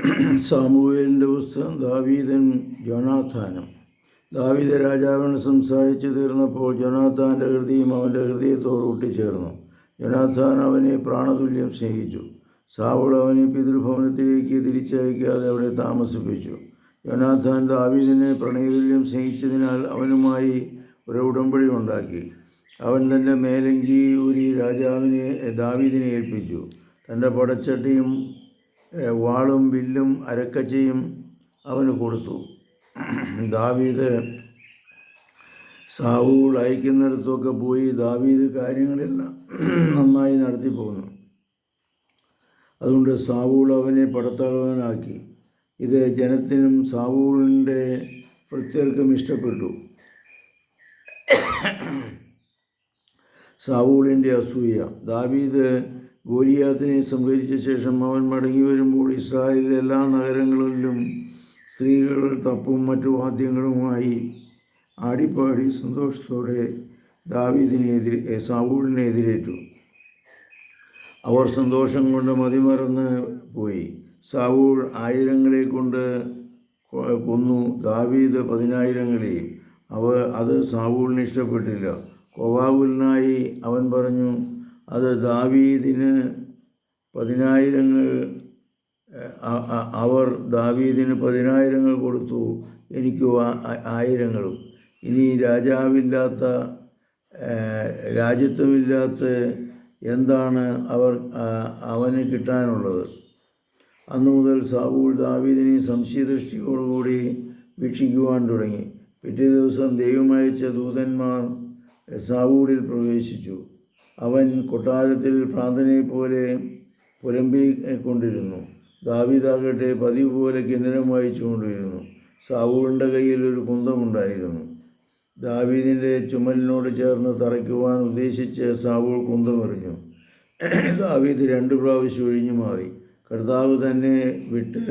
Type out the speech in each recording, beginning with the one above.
സാമുവേലിന്റെ പുസ്തകം ദാവീദൻ ജോനാഥാനം. ദാവീദ രാജാവിന് സംസാരിച്ചു തീർന്നപ്പോൾ ജോനാഥാന്റെ ഹൃദയം അവന്റെ ഹൃദയത്തോട് ഒട്ടിച്ചേർന്നു. ജോനാഥാൻ അവനെ പ്രാണതുല്യം സ്നേഹിച്ചു. സാവുൾ അവനെ പിതൃഭവനത്തിലേക്ക് തിരിച്ചയക്കാതെ അവിടെ താമസിപ്പിച്ചു. ജോനാഥാൻ ദാവീദിനെ പ്രണയതുല്യം സ്നേഹിച്ചതിനാൽ അവനുമായി ഒരു ഉടമ്പടി ഉണ്ടാക്കി. അവൻ തന്റെ മേലങ്കി ഊരി രാജാവിനെ ദാവീദിനെ ഏൽപ്പിച്ചു. തന്റെ പടച്ചട്ടിയും വാളും വില്ലും അരക്കച്ചയും അവന് കൊടുത്തു. ദാവീദ് സാവൂൾ അയക്കുന്നിടത്തൊക്കെ പോയി ദാവീദ് കാര്യങ്ങളെല്ലാം നന്നായി നടത്തി പോന്നു. അതുകൊണ്ട് സാവൂൾ അവനെ പടത്തളവനാക്കി. ഇത് ജനത്തിനും സാവൂളിന്റെ ഭൃത്യർക്കും ഇഷ്ടപ്പെട്ടു. സാവൂളിന്റെ അസൂയ. ദാവീദ് ഗോലിയാത്തിനെ സംഹരിച്ച ശേഷം അവൻ മടങ്ങി വരുമ്പോൾ ഇസ്രായേലിലെ എല്ലാ നഗരങ്ങളിലും സ്ത്രീകൾ തപ്പും മറ്റു വാദ്യങ്ങളുമായി ആടിപ്പാടി സന്തോഷത്തോടെ ദാവീദിനെതിരെ സാവൂളിനെ എതിരേറ്റു. അവർ സന്തോഷം കൊണ്ട് മതിമറന്ന് പോയി. സാവൂൾ ആയിരങ്ങളെ കൊണ്ട് കൊന്നു. ദാവീദ് പതിനായിരങ്ങളെയും. അവ അത് സാവൂളിന് ഇഷ്ടപ്പെട്ടില്ല. കോവാകുലനായി അവൻ പറഞ്ഞു അത് ദാവീദിന് പതിനായിരങ്ങൾ അവർ ദാവീദിന് പതിനായിരങ്ങൾ കൊടുത്തു. എനിക്ക് ആയിരങ്ങളും. ഇനി രാജാവില്ലാത്ത രാജ്യത്വമില്ലാത്ത എന്താണ് അവർ അവന് കിട്ടാനുള്ളത്? അന്നു മുതൽ സാവൂൾ ദാവീദിനെ സംശയദൃഷ്ടിയോടുകൂടി വീക്ഷിക്കുവാൻ തുടങ്ങി. പിറ്റേ ദിവസം ദൈവമയച്ച ദൂതന്മാർ സാവൂളിൽ പ്രവേശിച്ചു. അവൻ കൊട്ടാരത്തിൽ പ്രാർത്ഥനയെ പോലെ പുലമ്പി കൊണ്ടിരുന്നു. ദാവീദാകട്ടെ പതിവ് പോലെ കിന്നരം വായിച്ചുകൊണ്ടിരുന്നു സാവൂളിന്റെ കയ്യിൽ ഒരു കുന്തമുണ്ടായിരുന്നു. ദാവീദിന്റെ ചുമലിനോട് ചേർന്ന് തറയ്ക്കുവാൻ ഉദ്ദേശിച്ച് സാവൂൾ കുന്തമെറിഞ്ഞു. ദാവീദ് രണ്ട് പ്രാവശ്യം ഒഴിഞ്ഞു മാറി. കർത്താവ് തന്നെ വിട്ട്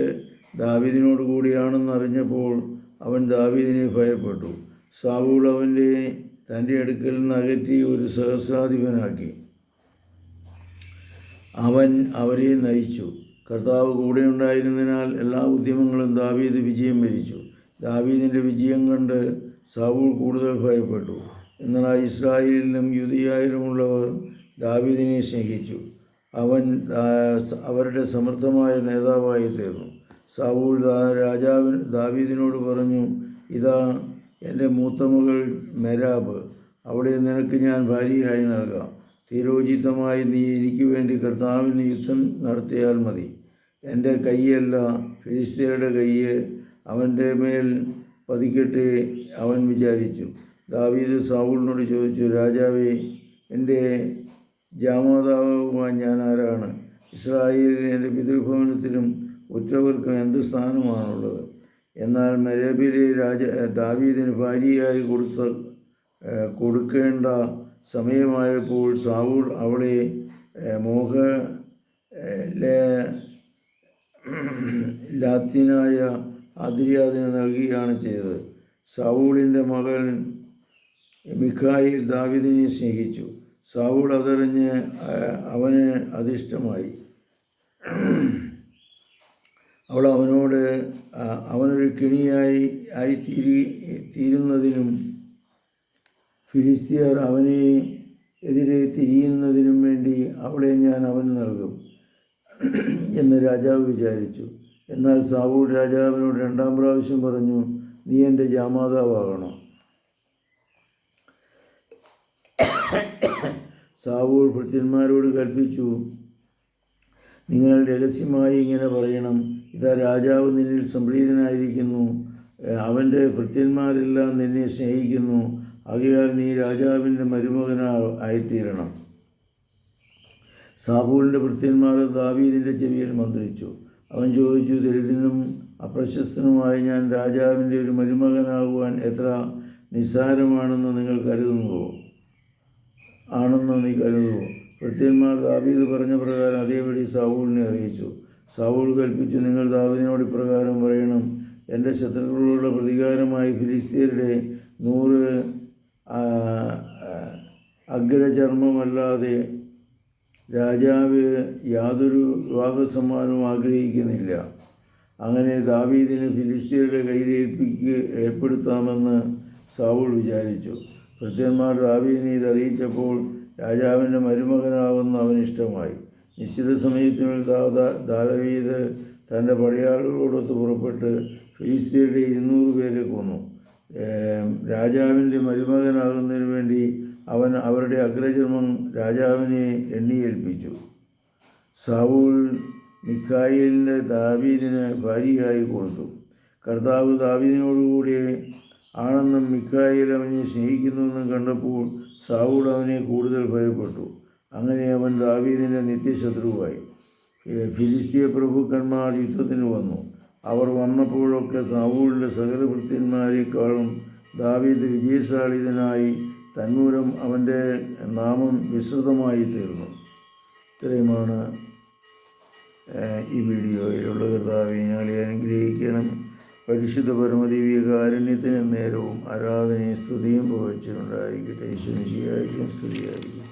ദാവീദിനോട് കൂടിയാണെന്ന് അറിഞ്ഞപ്പോൾ അവൻ ദാവീദിനെ ഭയപ്പെട്ടു. സാവൂൾ അവന്റെ തന്റെ അടുക്കൽ നിന്ന് അകറ്റി ഒരു സഹസ്രാധിപനാക്കി. അവൻ അവരെ നയിച്ചു. കർത്താവ് കൂടെ ഉണ്ടായിരുന്നതിനാൽ എല്ലാ ഉദ്യമങ്ങളും ദാവീദ് വിജയം വരിച്ചു. ദാവീദിന്റെ വിജയം കണ്ട് സാവൂൾ കൂടുതൽ ഭയപ്പെട്ടു. എന്നാൽ ഇസ്രായേലിലും യുദിയായിലുമുള്ളവർ ദാവീദിനെ സ്നേഹിച്ചു. അവൻ അവരുടെ സമർത്ഥമായ നേതാവായി തീർന്നു. സാവൂൾ രാജാവിന് ദാവീദിനോട് പറഞ്ഞു ഇതാ എന്റെ മൂത്ത മകൾ മെരാബ് അവിടെ നിനക്ക് ഞാൻ ഭാര്യയായി നൽകാം. തിരോചിതമായി നീ എനിക്ക് വേണ്ടി കർത്താവിന് യുദ്ധം നടത്തിയാൽ മതി. എന്റെ കൈയല്ല ഫിലിസ്തീനയുടെ കയ്യ് അവന്റെ മേൽ പതിക്കട്ടെ അവൻ വിചാരിച്ചു. ദാവീദ് സാവൂളിനോട് ചോദിച്ചു രാജാവേ എന്റെ ജാമാതാവുമായി ഞാൻ ആരാണ്? ഇസ്രായേലിൽ എന്റെ പിതൃഭവനത്തിലും ഉറ്റവർക്കും എന്ത് സ്ഥാനമാണുള്ളത്? എന്നാൽ മരബിലെ രാജ ദാവീദിന് ഭാര്യയായി കൊടുത്ത കൊടുക്കേണ്ട സമയമായപ്പോൾ സാവൂൾ അവളെ മോഹ ലാത്തിനായ അതിരിയാദിന് നൽകുകയാണ് ചെയ്തത്. സാവൂളിന്റെ മകൻ മിഖായിൽ ദാവിദിനെ സ്നേഹിച്ചു. സാവൂൾ അതറിഞ്ഞ് അവന് അതിഷ്ടമായി. അവൾ അവനോട് അവനൊരു കിണിയായി ആയി തീരി തീരുന്നതിനും ഫിലിസ്തീയർ അവനെ എതിരെ തിരിയുന്നതിനും വേണ്ടി അവളെ ഞാൻ അവന് നൽകും. എന്ന് രാജാവ് വിചാരിച്ചു. എന്നാൽ സാവൂൾ രാജാവിനോട് രണ്ടാം പ്രാവശ്യം പറഞ്ഞു നീ എന്റെ ജാമാതാവാകണം. സാവൂൾ ഭൃത്യന്മാരോട് കൽപ്പിച്ചു നിങ്ങൾ രഹസ്യമായി ഇങ്ങനെ പറയണം ഇതാ രാജാവ് നിന്നിൽ സംപ്രീതനായിരിക്കുന്നു അവന്റെ ഭൃത്യന്മാരെല്ലാം നിന്നെ സ്നേഹിക്കുന്നു ആകയാൽ നീ രാജാവിന്റെ മരുമകനാ ആയിത്തീരണം. സാബൂളിന്റെ ഭൃത്യന്മാർ ദാവീദിന്റെ ചെവിയിൽ മന്ത്രിച്ചു. അവൻ ചോദിച്ചു ദരിദ്രനും അപ്രശസ്തനുമായ ഞാൻ രാജാവിന്റെ ഒരു മരുമകനാകുവാൻ എത്ര നിസ്സാരമാണെന്ന് നിങ്ങൾ കരുതുന്നുവോ? ആണെന്ന് നീ കരുതുമോ ഭൃത്യന്മാർ ദാവീദ് പറഞ്ഞ പ്രകാരം അതേപടി സാവൂളിനെ അറിയിച്ചു. സാവൂൾ കൽപ്പിച്ചു നിങ്ങൾ ദാവീദിനോട് ഇപ്രകാരം പറയണം. എന്റെ ശത്രുക്കളോടുള്ള പ്രതികാരമായി ഫിലിസ്തീനയുടെ നൂറ് അഗ്രചർമ്മമല്ലാതെ രാജാവ് യാതൊരു വിവാഹ സമ്മാനവും ആഗ്രഹിക്കുന്നില്ല. അങ്ങനെ ദാവീദിനെ ഫിലിസ്തീനയുടെ കയ്യിൽ ഏൽപ്പിക്കുക ഏർപ്പെടുത്താമെന്ന് സാവൂൾ വിചാരിച്ചു. ഭൃത്യന്മാർ ദാവീദിനെ ഇത് അറിയിച്ചപ്പോൾ രാജാവിന്റെ മരുമകനാവുന്ന അവന് ഇഷ്ടമായി നിശ്ചിത സമയത്തിനുള്ളിൽ ദാ- ദാവീദ് തന്റെ പടയാളികളോടൊത്ത് പുറപ്പെട്ട് ഫിലിസ്തീനയുടെ ഇരുന്നൂറ് പേരെ കൊന്നു. രാജാവിന്റെ മരുമകനാകുന്നതിന് വേണ്ടി അവൻ അവരുടെ അഗ്രചർമ്മം രാജാവിനെ എണ്ണിയേൽപ്പിച്ചു. സാവുൽ മിക്കായേലിന്റെ ദാവീദിന് ഭാര്യയായി കൊടുത്തു. കർത്താവ് ദാവീദിനോടുകൂടി ആണെന്നും മിക്കായിൽ അവനെ സ്നേഹിക്കുന്നുവെന്നും കണ്ടപ്പോൾ സാവൂൾ അവനെ കൂടുതൽ ഭയപ്പെട്ടു. അങ്ങനെ അവൻ ദാവീദിന്റെ നിത്യശത്രുവായി. ഫിലിസ്തീയ പ്രഭുക്കന്മാർ യുദ്ധത്തിന് വന്നു. അവർ വന്നപ്പോഴൊക്കെ സാവൂളിന്റെ സകല ദാവീദ് വിജയശാലിതനായി തന്മൂലം അവന്റെ നാമം വിസ്തൃതമായി തീർന്നു. ഇത്രയുമാണ് ഈ വീഡിയോയിലുള്ള കർത്താവ്. ഞങ്ങളെ അനുഗ്രഹിക്കണം. പരിശുദ്ധ പരമദിവ്യ കാരുണ്യത്തിന് നേരവും ആരാധനയും സ്തുതിയും ഭവിച്ചിട്ടുണ്ടായിരിക്കട്ടെ ഈശ്വരശിയായിരിക്കും സ്തുതിയായിരിക്കും.